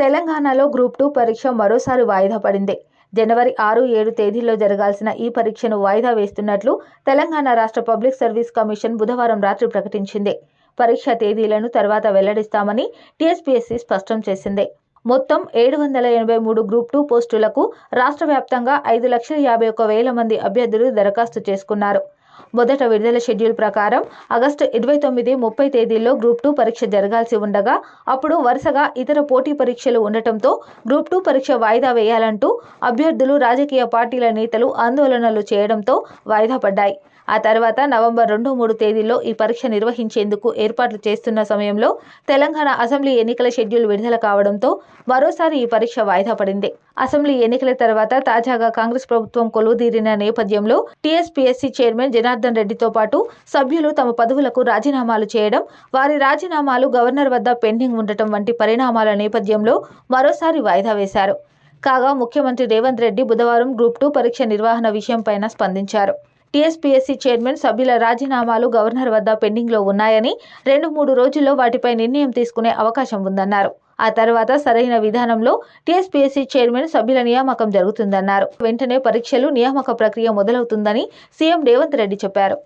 తెలంగాణలో group two పరీక్ష మరోసారి వాయిదా పడింది. జనవరి ఆరు ఏడు తేదీల్లో జరగాల్సిన ఈ పరీక్షను వాయిదా వేస్తున్నట్లు తెలంగాణ రాష్ట్ర పబ్లిక్ సర్వీస్ కమిషన్ బుధవారం రాత్రి ప్రకటించింది. పరీక్ష తేదీలను తర్వాత వెల్లడిస్తామని టీఎస్పీఎస్సీ స్పష్టం చేసింది. మొత్తం ఏడు వందల ఎనభై మూడు గ్రూప్ టూ పోస్టులకు రాష్ట్ర వ్యాప్తంగా ఐదు లక్షల యాభై ఒక్క వేల మంది అభ్యర్థులు దరఖాస్తు చేసుకున్నారు. మొదట విడుదల షెడ్యూల్ ప్రకారం ఆగస్టు ఇరవై తొమ్మిది ముప్పై తేదీల్లో గ్రూప్ టూ పరీక్ష జరగాల్సి ఉండగా అప్పుడు వరుసగా ఇతర పోటీ పరీక్షలు ఉండటంతో గ్రూప్ టూ పరీక్ష వాయిదా వేయాలంటూ అభ్యర్థులు రాజకీయ పార్టీల నేతలు ఆందోళనలు చేయడంతో వాయిదా పడ్డాయి. ఆ తర్వాత నవంబర్ రెండు మూడు తేదీల్లో ఈ పరీక్ష నిర్వహించేందుకు ఏర్పాట్లు చేస్తున్న సమయంలో తెలంగాణ అసెంబ్లీ ఎన్నికల షెడ్యూల్ విడుదల కావడంతో మరోసారి ఈ పరీక్ష వాయిదా పడింది. అసెంబ్లీ ఎన్నికల తర్వాత తాజాగా కాంగ్రెస్ ప్రభుత్వం కొలువుదీరిన నేపథ్యంలో టీఎస్పీఎస్సీ చైర్మన్ జనార్దన్ రెడ్డితో పాటు సభ్యులు తమ పదవులకు రాజీనామాలు చేయడం వారి రాజీనామాలు గవర్నర్ వద్ద పెండింగ్ ఉండటం వంటి పరిణామాల నేపథ్యంలో మరోసారి వాయిదా వేశారు. కాగా ముఖ్యమంత్రి రేవంత్ రెడ్డి బుధవారం గ్రూప్ టూ పరీక్ష నిర్వహణ విషయంపైన స్పందించారు. టీఎస్పీఎస్సీ చైర్మన్ సభ్యుల రాజీనామాలు గవర్నర్ వద్ద పెండింగ్లో ఉన్నాయని రెండు మూడు రోజుల్లో వాటిపై నిర్ణయం తీసుకునే అవకాశం ఉందన్నారు. ఆ తర్వాత సరైన విధానంలో టీఎస్పీఎస్సీ చైర్మన్ సభ్యుల నియామకం జరుగుతుందన్నారు. వెంటనే పరీక్షలు నియామక ప్రక్రియ మొదలవుతుందని సీఎం రేవంత్ రెడ్డి చెప్పారు.